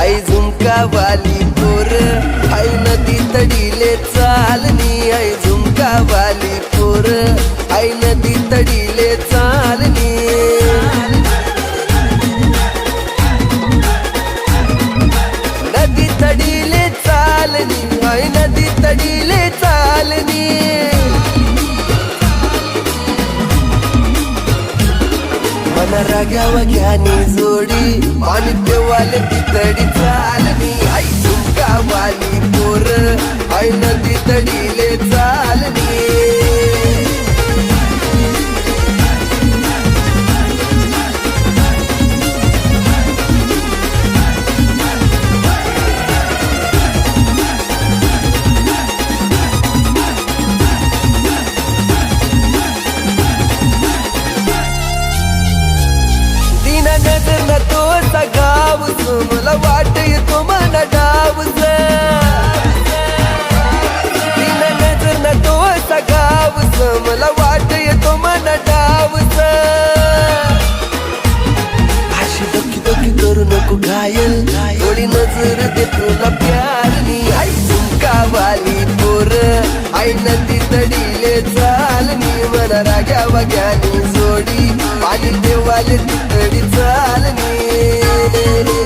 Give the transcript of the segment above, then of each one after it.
आई झुमका वाली पोर. आई नदी तडीले चालनी आई झुमका वाली पोर. आई नदी तडीले चालनी नदी तडीले चालनी आई नदी तडीले चालनी मन रागावा घ्यानी जोडी. पाणी पेवाले तितडी आई नदी तडीले चालली. दिन नजर न तो गावस मला वाट तुम्हाला को घायल थोडी नजर दे तुला प्यारनी आई झुमका वाली पोर. आई नदी तडीले चालनी. मला राग्या वग्यानी जोडी. पाणी देवाले तडी चालनी.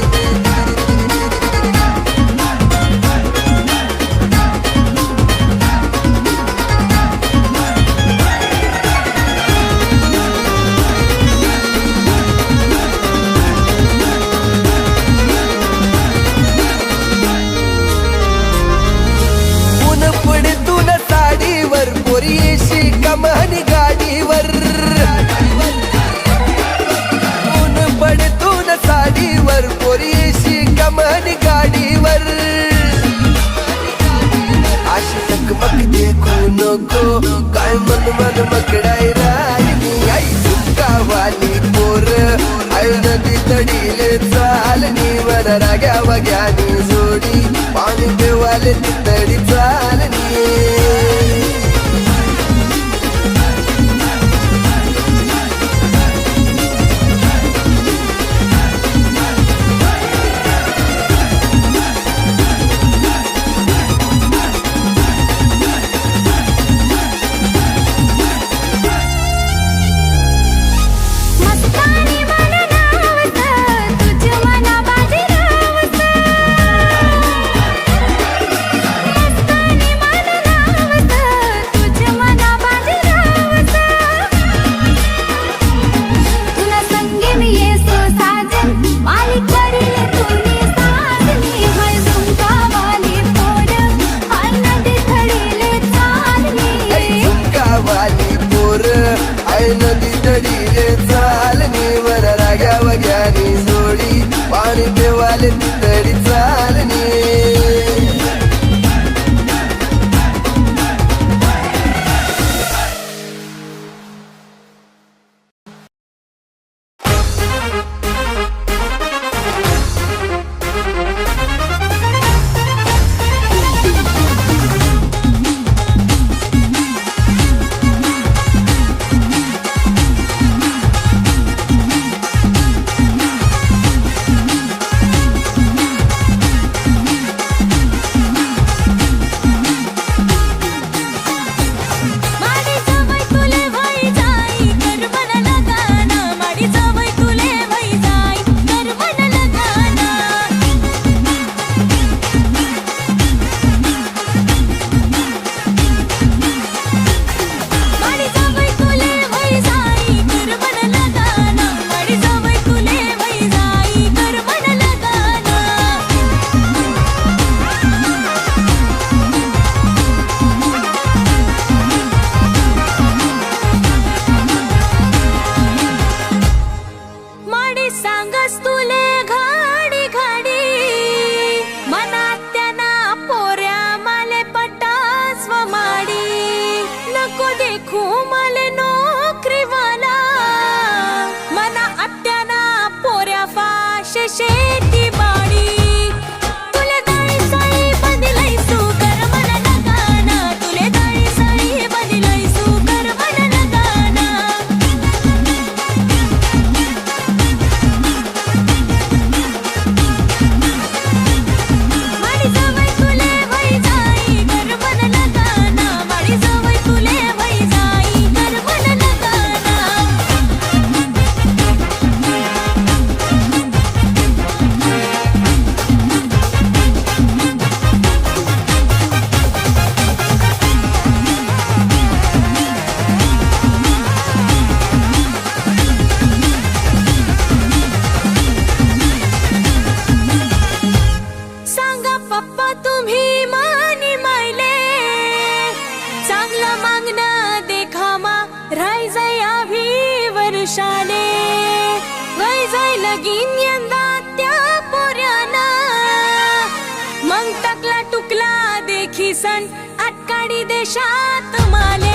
मन राग्या जोडी. पाणी देवाले तरी चालली शाले वय जाय लगीन यंदा त्या पोऱ्याना मग टकला टुकला देखी सण अटकाडी देशात माले.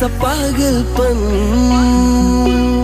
சப்பாகல் பன்.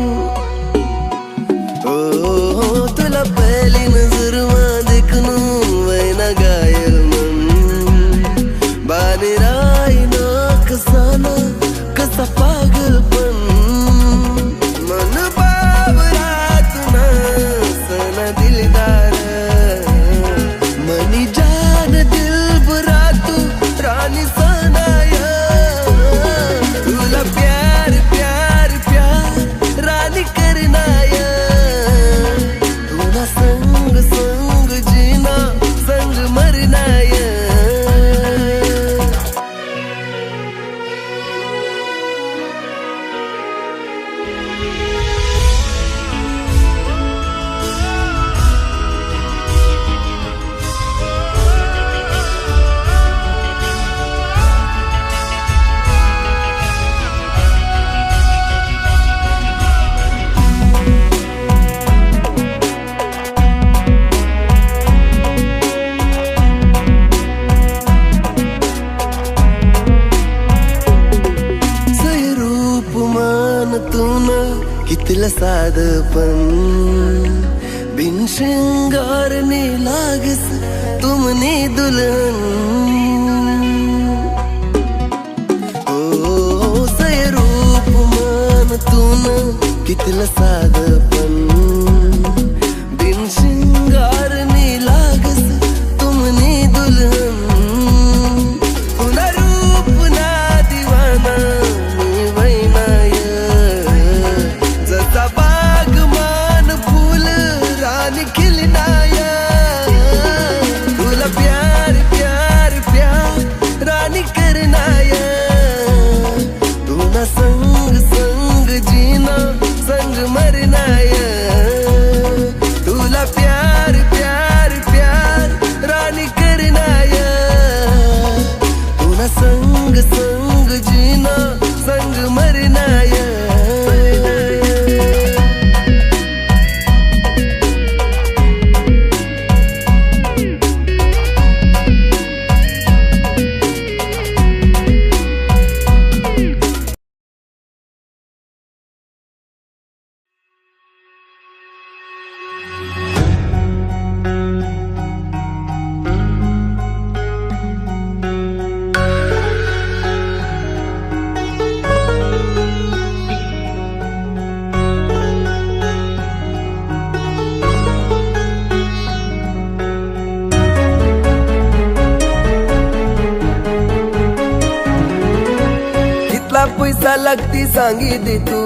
सांगी दे तू?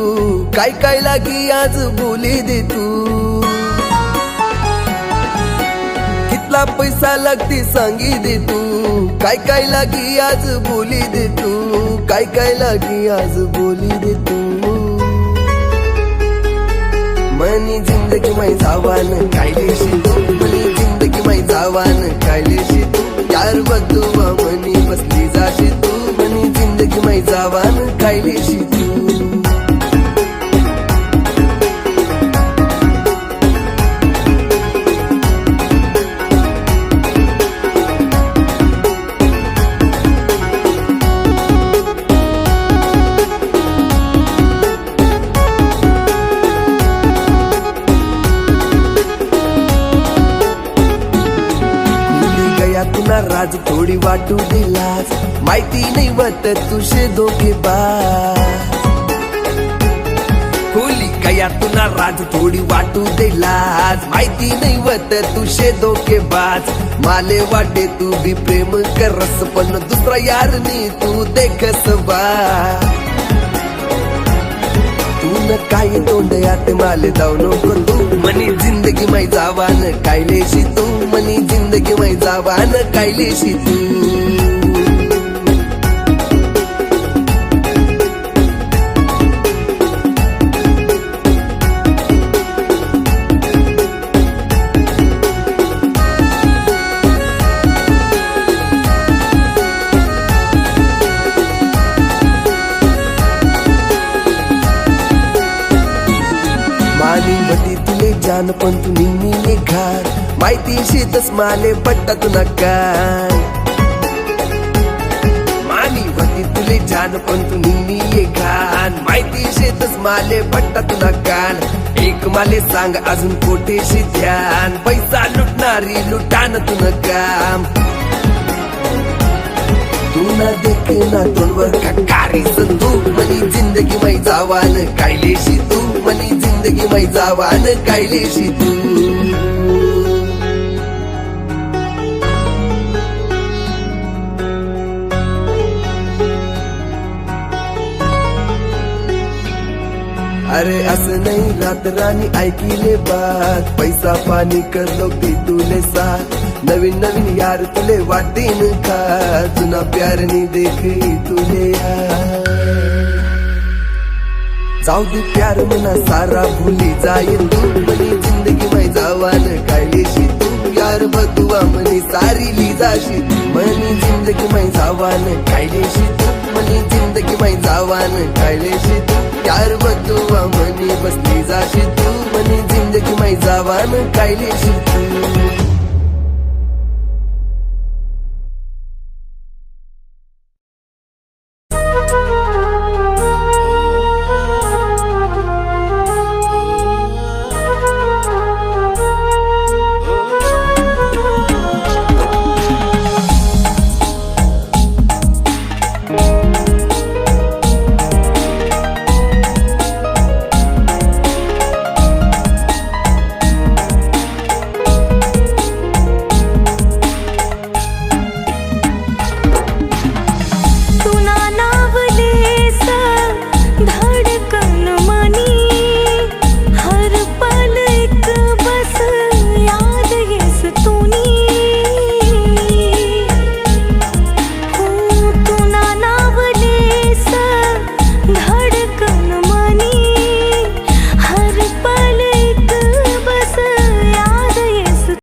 काय काय लागी आज बोली दे तू? कितला पैसा लागते सांगी दे तू? काय काय लागी आज बोली दे तू? काय काय लागी आज बोली दे तू? मनी जिंदगी माई जावान कायदेशी मनी जिंदगी माई जावान कायदेशी यार बघ मनी बसली जाशी तू. मनी जिंदगी माई जावान कायदेशी तू. आज थोडी वाटू दिलास माहिती नाही वत तुझे दोघे खोली कया तुला राज थोडी वाटू दिलास माहिती नाही वत तुझे धोके बाज. माले वाटे तू बी प्रेम करस पण दुसरा यार नी तू देखस बा. न काय तोंड यात माले जाऊ नको तू. मनी जिंदगी मै जावान कायलेशी तू. मनी जिंदगी मै जावान कायलेशी तू. तुले पण तू नेहमी घार. माहिती शेतच माले पट्टा तू नकार मानी होती तुले जान पण तू नेहमी घाण. माहिती शेतच माले पट्टा तू नकार एक माले सांग अजून कोठेशी ध्यान. पैसा लुटणारी लुटान तू काम. तू ना देखे ना तोंडवर का कारी संदूक मनी जिंदगी मै जावान कायलेशी तू. जिंदगी मै जावान कायलेशी तू अरे असं नाही रात राणी ऐकिले बात. पैसा पाणी करतो की तुले साथ. नवीन नवीन यार तुले वाटेन का जुना प्यारनी देखी तुले यार. जाऊ दे प्यार मना सारा भूली जाय तू मनी जिंदगी मै जावान कायदेशी तू. प्यार बदुआ मनी सारी ली जाशी मनी जिंदगी मै जावान कायदेशी तू. मनी जिंदगी मै जावान कायदेशी तू. प्यार बदुआ मनी बसली जाशी तू. मनी जिंदगी मै जावान कायदेशी तू.